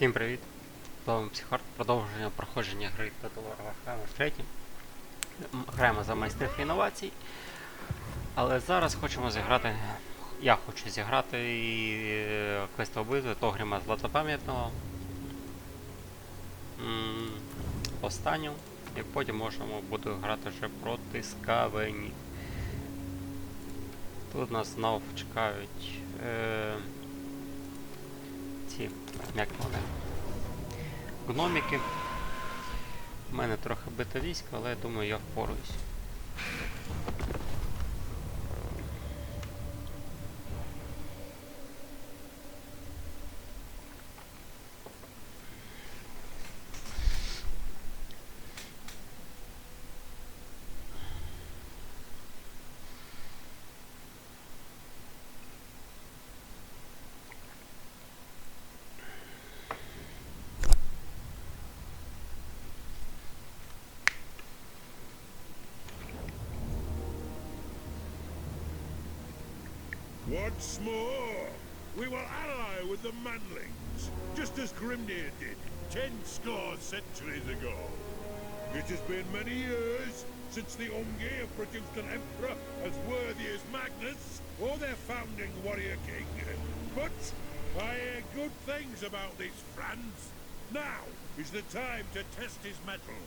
Всім привіт! З вами Психард, продовження проходження гри Total Warhammer 3. М, Граємо за майстрів інновацій. Але зараз хочемо зіграти. Я хочу зіграти е, квестову битву Тогріма Златопам'ятного. Останню. І потім можемо буду грати вже проти Скавені. Тут нас знов чекають. Е, ці, як вони, гноміки. У мене трохи військо, але я думаю, я впораюсь. Once more, we will ally with the Manlings, just as Grimnir did ten score centuries ago. It has been many years since the have produced an emperor as worthy as Magnus or their founding warrior king. But I hear good things about this Franz. Now is the time to test his mettle.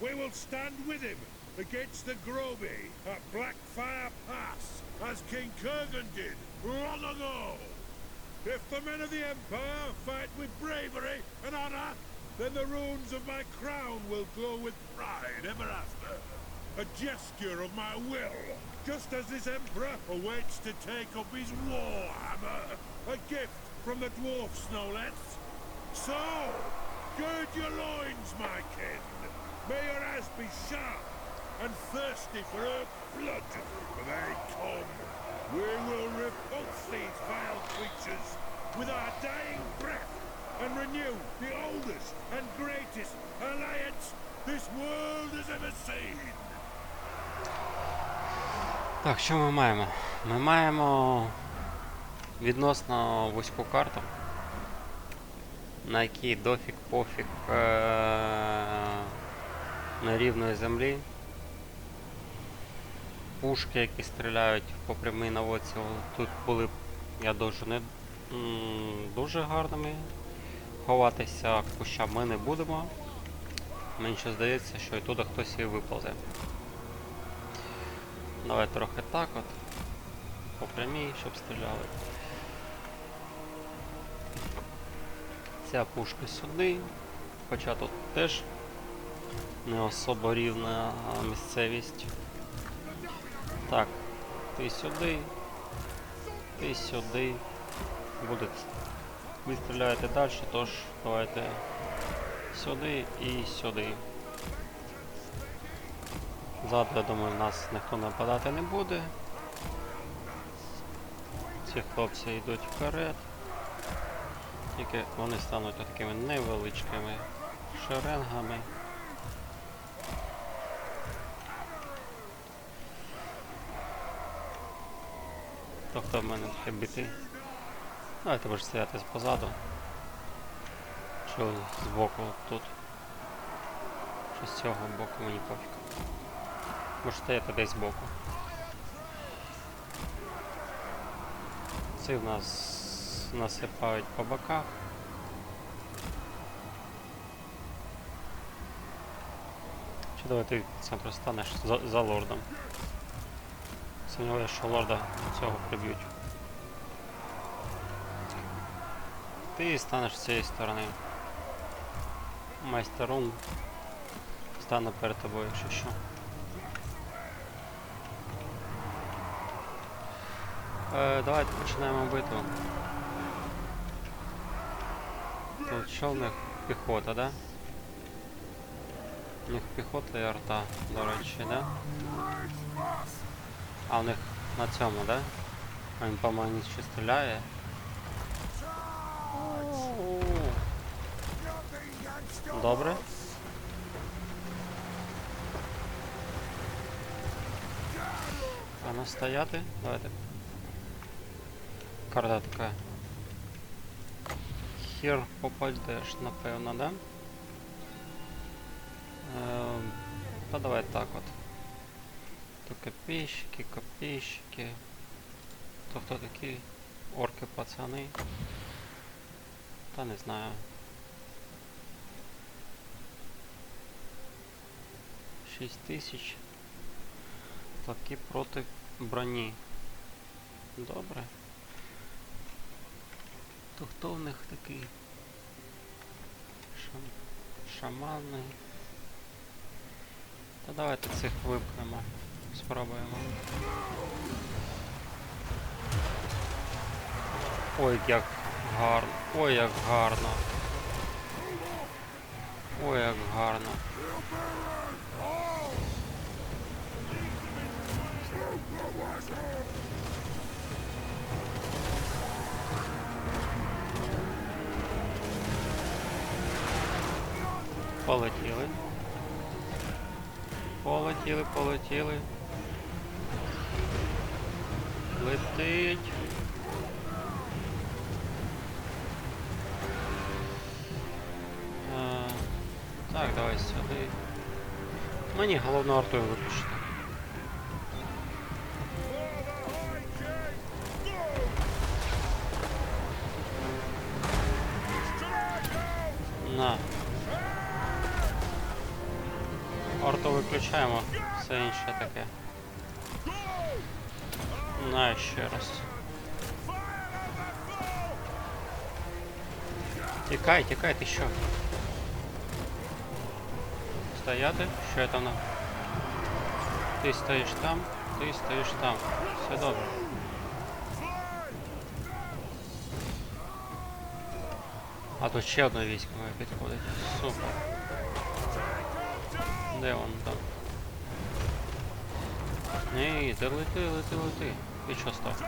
We will stand with him against the Groby at Blackfire Pass, as King Kurgan did long ago. If the men of the Empire fight with bravery and honor, then the runes of my crown will glow with pride ever after. A gesture of my will, just as this Emperor awaits to take up his war hammer. A gift from the dwarfs, no less. So, gird your loins, my kin. May your eyes be sharp and thirsty for her blood. For they come. We will repulse these vile creatures with our dying breath and renew the oldest and greatest alliance this world has ever seen. Так, що ми маємо? Ми маємо відносно вузьку карту, на якій дофіг пофіг е- нерівної землі. Пушки, які стріляють по прямій наводці, тут були, я дуже не дуже гарними. Ховатися куща ми не будемо. Мені ще здається, що і туди хтось і виповзе. Давай трохи так от. По прямій, щоб стріляли. Ця пушка сюди. Хоча тут теж не особо рівна місцевість. Так, ти сюди, ти сюди. Буде. Ви стріляєте далі, тож давайте сюди і сюди. Ззаду, я думаю, нас ніхто нападати не буде. Ці хлопці йдуть вперед. Тільки вони стануть такими невеличкими шеренгами. То хто в мене таке бити? Давайте ви стояти позаду. Чи збоку тут. Чи з цього боку мені пофіг. Може стояти десь збоку. Ці в нас насипають по боках. Чи давай ти сам станеш за, за лордом. Сумніваюся, що лорда цього приб'ють. Ти станеш з цієї сторони. Майстерун стане перед тобою, якщо що. Е, давайте починаємо битву. Тут що піхота, да? У них піхота і арта, до речі, да? А у них на цьому, да? Він по мені ще стріляє. Добре. А ну стояти? Давайте. Карта така. хер попадеш, напевно, да? Ем, та давай так от. То копійщики, копійщики. То хто такі? Орки пацани. Та не знаю. Шість тисяч. Такі проти броні. Добре. То хто в них такий? Шам... Шамани. Та давайте цих випнемо. Спробуємо. Ой, як гарно. Ой, як гарно. Ой, як гарно. Полетіли. Полетіли, полетіли. Летить. А, так, давай сюди. Мені головну артою виключити. На. Орту виключаємо, все інше таке. На ще раз. Тікай, тікай, ти що? Стояти? Що я там на. Ти стоїш там, ти стоїш там. Все добре. А тут ще одне військо моє підходить. Супер. Де он там? Ні, ти лети, лети, лети. Що став?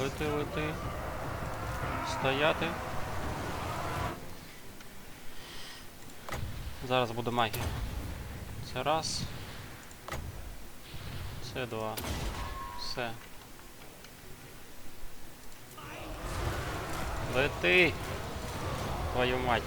Лети, лети. Стояти. Зараз буде магія. Це раз. Це два. Все. Лети! Твою мать.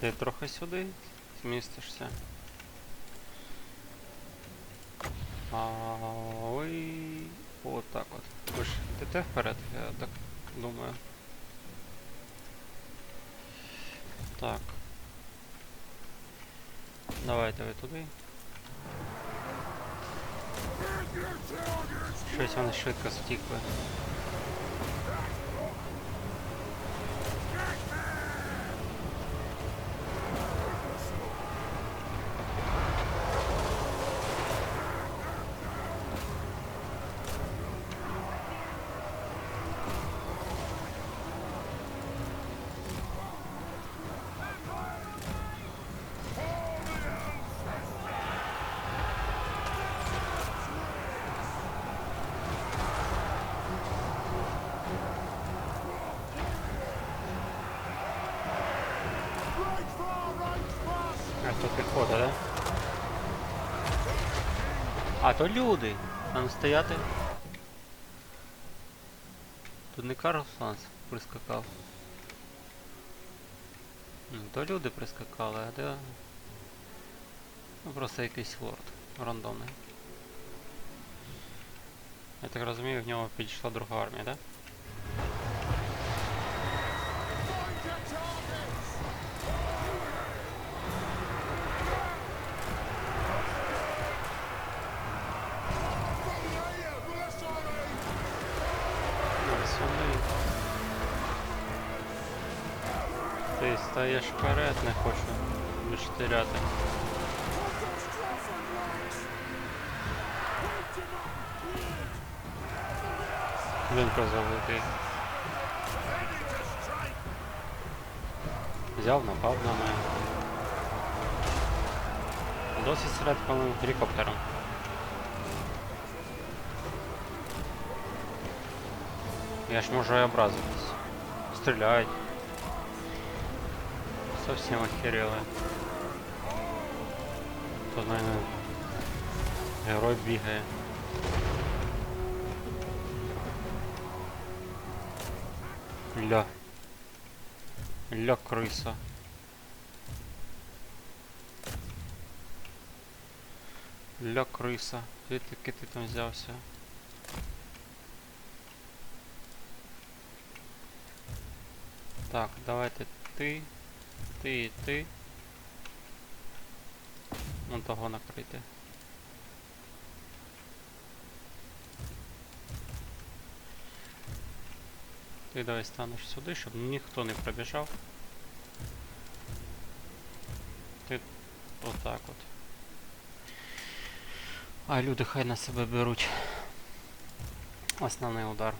Ти трохи сюди змістишся. А ви отак от. Ви ж йдете вперед, я так думаю. Так. Давайте ви туди. Щось вони швидко стікли. А то піхота, да? А, то люди. Там стояти. Тут не Карлсонс прискакав. Ну, То люди прискакали, а де. Ну просто якийсь лорд рандомний. Я так розумію, в нього підійшла друга армія, да? виштеряти. Він залитий. Взяв, напав на мене. Досить стріляти, по-моєму, гелікоптером. Я ж можу і образитись. Стріляють. Совсем охерели. Тут, наверное, герой бігає. Ля. Ля криса. Ля криса. Звідки ти там взявся? Так, давайте ти, ти ти. Ну того накрити. Ти давай станеш сюди, щоб ніхто не пробіжав. Ти отак от. А люди хай на себе беруть. Основний удар.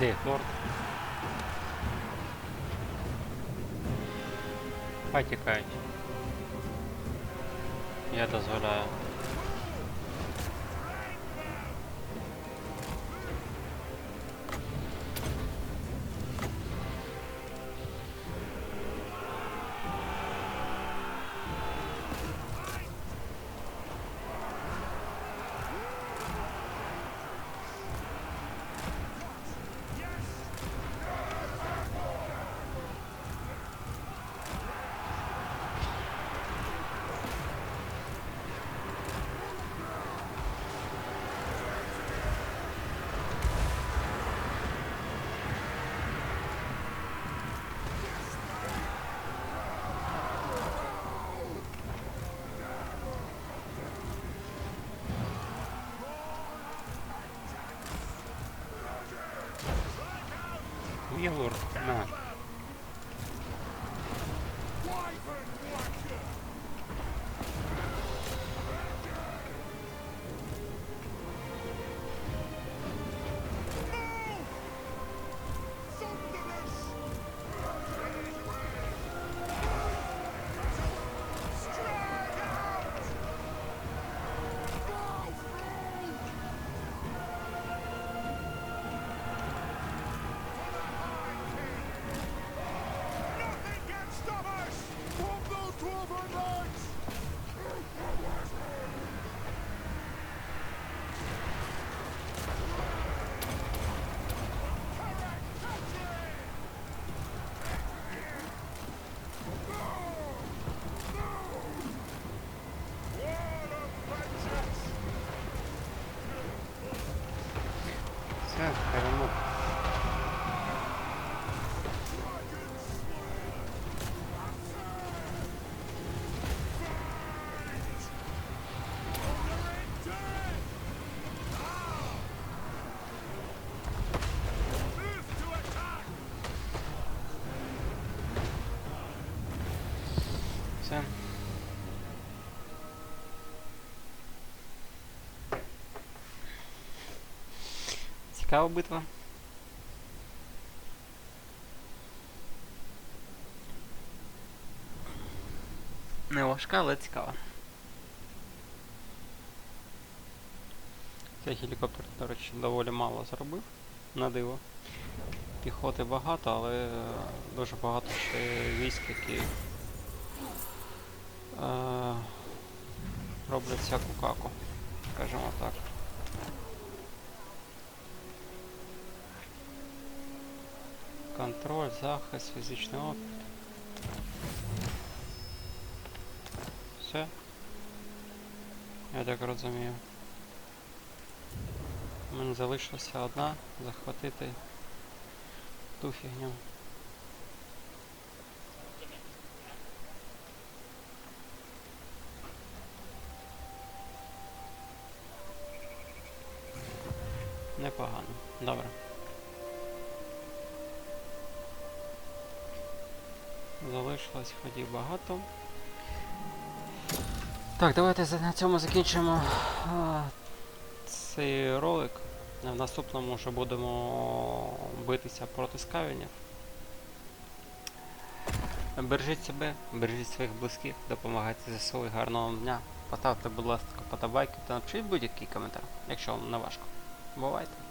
Їх лорд? Тікають. Я дозволяю. Є лорд. На. Цікава битва. Не важка, але цікава. Цей гелікоптер, до речі, доволі мало зробив. На диво. Піхоти багато, але е, дуже багато ще військ, які е, роблять всяку каку, скажімо так. Контроль, захист, фізичний опір. все. Я так розумію. Мені залишилася одна захватити ту фігню. Непогано. Добре. Залишилось ходів багато. Так, давайте на цьому закінчимо цей ролик. В наступному вже будемо битися проти скавінів. Бережіть себе, бережіть своїх близьких, допомагайте ЗСУ і гарного дня. Поставте, будь ласка, подобайки та напишіть будь-який коментар, якщо вам не важко. Бувайте!